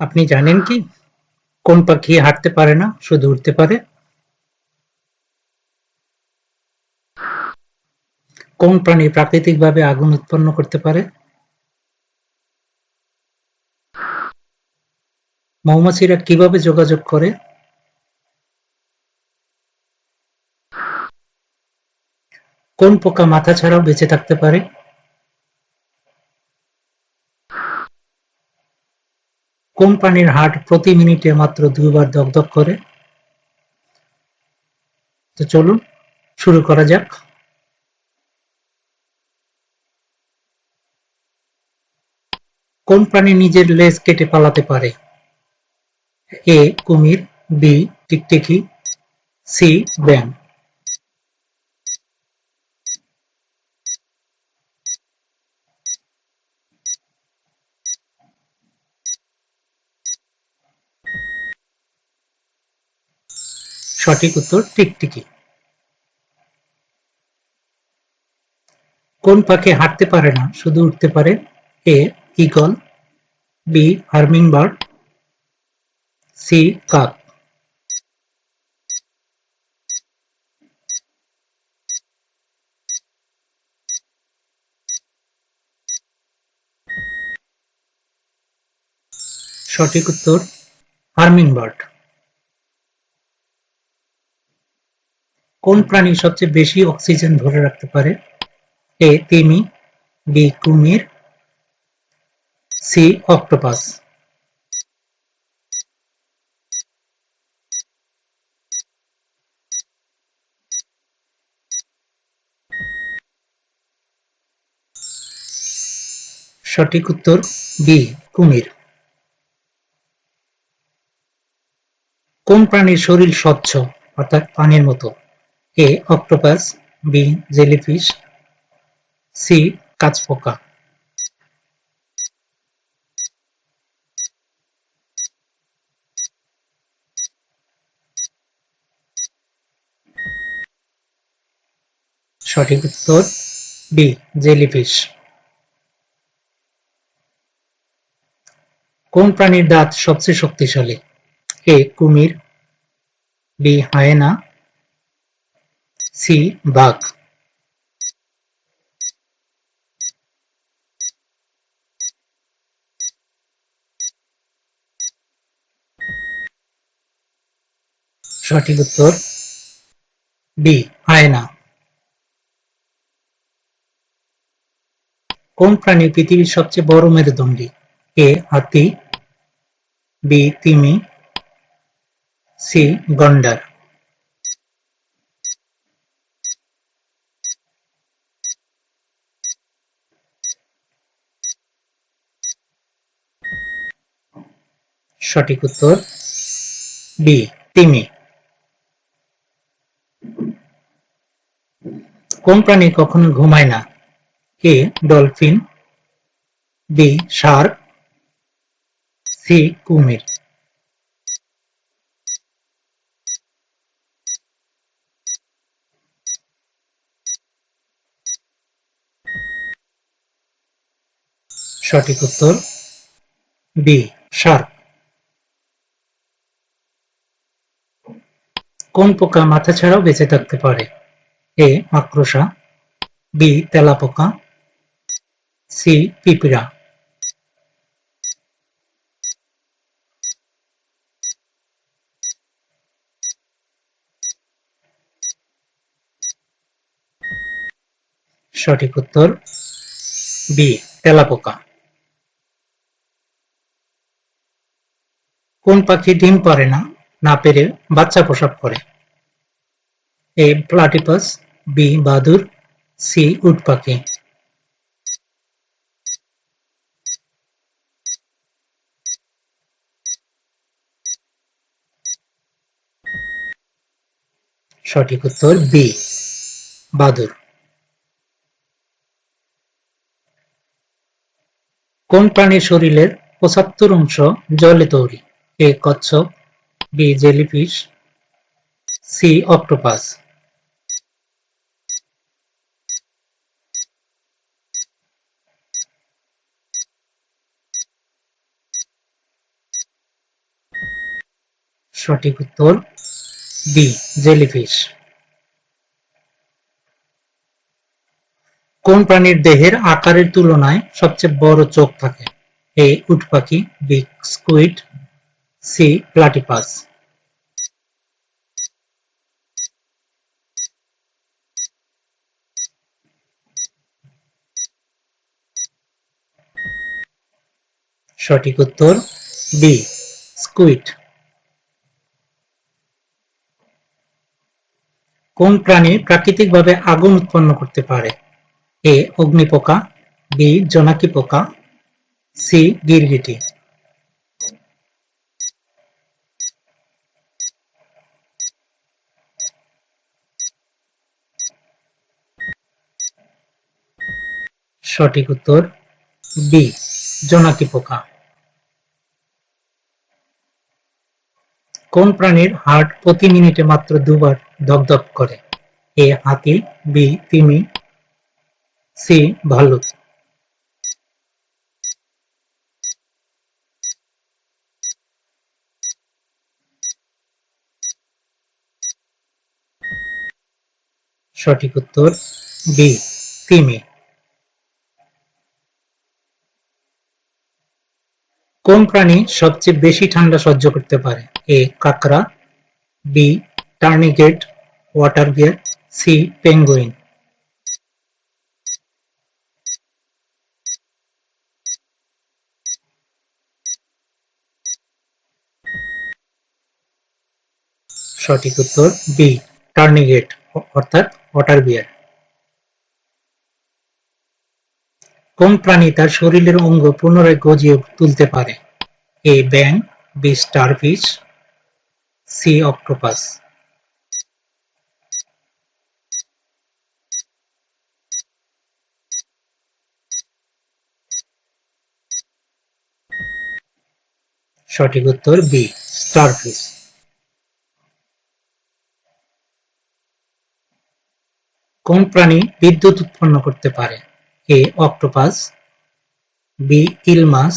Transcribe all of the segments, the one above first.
আপনি জানেন কি? কোন পাখি হাঁটতে পারে না, শুধু উঠতে পারে? কোন প্রাণী প্রাকৃতিকভাবে আগুন উৎপন্ন করতে পারে? মৌমাছিরা কীভাবে যোগাযোগ করে? কোন পোকা মাথা ছাড়াও বেঁচে থাকতে পারে? কোন প্রাণীর হার্ট প্রতি মিনিটে মাত্র দুইবার দগদগ করে। তো চলুন, শুরু করা যাক। কোন প্রাণী নিজের লেজ কেটে পালাতে পারে। এ কুমির, বি টিকটিকি, সি ব্যাং সঠিক উত্তর টিকটিকি কোন পাখি হাঁটতে পারে না, শুধু উঠতে পারে A eagle, B hummingbird, C কাক। সঠিক উত্তর হার্মিংবার্ড। কোন প্রাণী সবচেয়ে বেশি অক্সিজেন ধরে রাখতে পারে? এ, তিমি, বি, কুমির, সি, অক্টোপাস। সঠিক উত্তর, বি, কুমির। কোন প্রাণীর শরীর স্বচ্ছ, অর্থাৎ পানির মতো? A octopus B jellyfish C কাঁচপোকা সঠিক উত্তর বি জেলিফিশ কোন প্রাণীর দাঁত সবচেয়ে শক্তিশালী? এ কুমির বি হায়েনা সি, বাঘ। সঠিক উত্তর, বি, হায়না। কোন প্রাণী পৃথিবীর সবচেয়ে বড় মেরুদণ্ডী? এ, হাতি। বি, তিমি। সি, গন্ডার। সঠিক উত্তর বি, তিমি। কোন প্রাণী কখনো ঘুমায় না? A, dolphin, B, shark, C, কুমির। সঠিক উত্তর বি, শার্ক। কোন পোকা মাথা ছাড়াও বেঁচে থাকতে পারে? এ, মাকড়সা, বি, তেলাপোকা, সি, পিঁপড়া। সঠিক উত্তর, বি, তেলাপোকা। কোন পাখি ডিম পারে না? না পেরে বাচ্চা প্রসব করে। এ প্লাটিপাস, বি বাদুর, সি উট পাখি সঠিক উত্তর বি বাদুর। কোন প্রাণীর শরীরের পঁচাত্তর অংশ জলে তৈরি? এ কচ্ছপ বি জেলিফিশ সি অক্টোপাস সঠিক উত্তর, বি জেলিফিশ কোন প্রাণীর দেহের আকারের তুলনায় সবচেয়ে বড় চোখ থাকে? এ, উট পাখি, বি স্কুইড সি প্লাটিপাস সঠিক উত্তর, বি, স্কুইড। কোন প্রাণী প্রাকৃতিকভাবে আগুন উৎপন্ন করতে পারে? এ, অগ্নিপোকা, বি, জোনাকি পোকা, সি, গিরগিটি। সঠিক উত্তর বি জোনাকি পোকা। কোন প্রাণীর হার্ট প্রতি মিনিটে মাত্র দুবার ধকধক করে? এ হাতি বি তিমি সি ভালুক। সঠিক উত্তর বি তিমি। কোন প্রাণী সবচেয়ে বেশি ঠান্ডা সহ্য করতে পারে? এ, কাকড়া, B tardigrade water bear C, penguin. সঠিক উত্তর বি টার্নিগেট অর্থাৎ ওয়াটার বিয়ার কোন প্রাণী তার শরীরের অঙ্গ পুনরায় গজিয়ে তুলতে পারে? এ ব্যাং বি স্টারফিশ সি অক্টোপাস। সঠিক উত্তর বি স্টারফিশ। কোন প্রাণী বিদ্যুৎ উৎপন্ন করতে পারে? এ অক্টোপাস বি ইল মাছ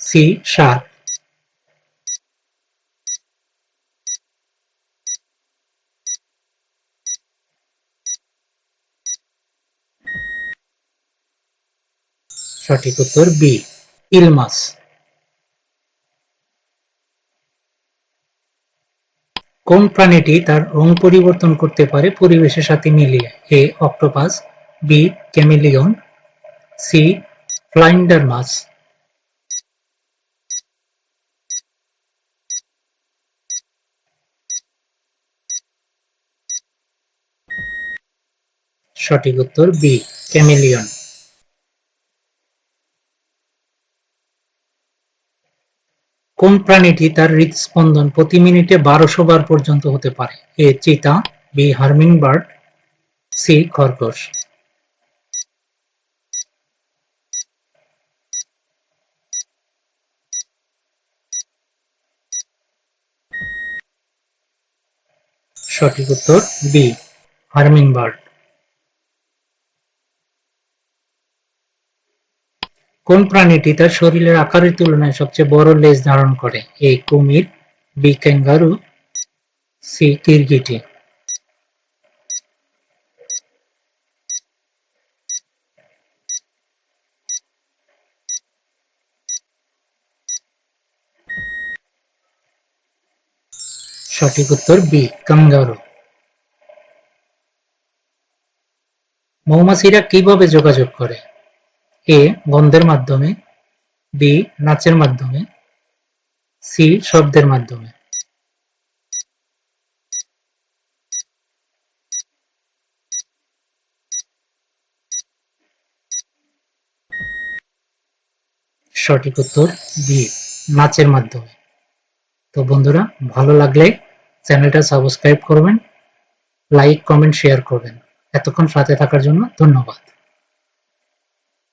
সি শার্ক সঠিক উত্তর বি ইল মাছ কোন প্রাণীটি তার রং পরিবর্তন করতে পারে পরিবেশের সাথে মিলিয়ে? A octopus B chameleon C flounder সঠিক উত্তর বি ক্যামেলিয়ন কোন প্রাণীটি তার হৃদস্পন্দন প্রতি মিনিটে বারোশো বার পর্যন্ত হতে পারে? এ চিতা বি হার্মিংবার্ড সি খরগোশ। সঠিক উত্তর বি হার্মিংবার্ড কোন প্রাণীটি তার শরীরের আকারের তুলনায় সবচেয়ে বড় লেজ ধারণ করে? এ কুমির বি ক্যাঙ্গারু সি কিরগিটি সঠিক উত্তর বি, কাঙ্গারু। মৌমাছিরা কীভাবে যোগাযোগ করে? এ, গন্ধের মাধ্যমে, বি, নাচের মাধ্যমে, সি, শব্দের মাধ্যমে। সঠিক উত্তর বি, নাচের মাধ্যমে। তো বন্ধুরা, ভালো লাগলে চ্যানেলটা সাবস্ক্রাইব করবেন লাইক কমেন্ট শেয়ার করবেন। এতক্ষণ সাথে থাকার জন্য ধন্যবাদ।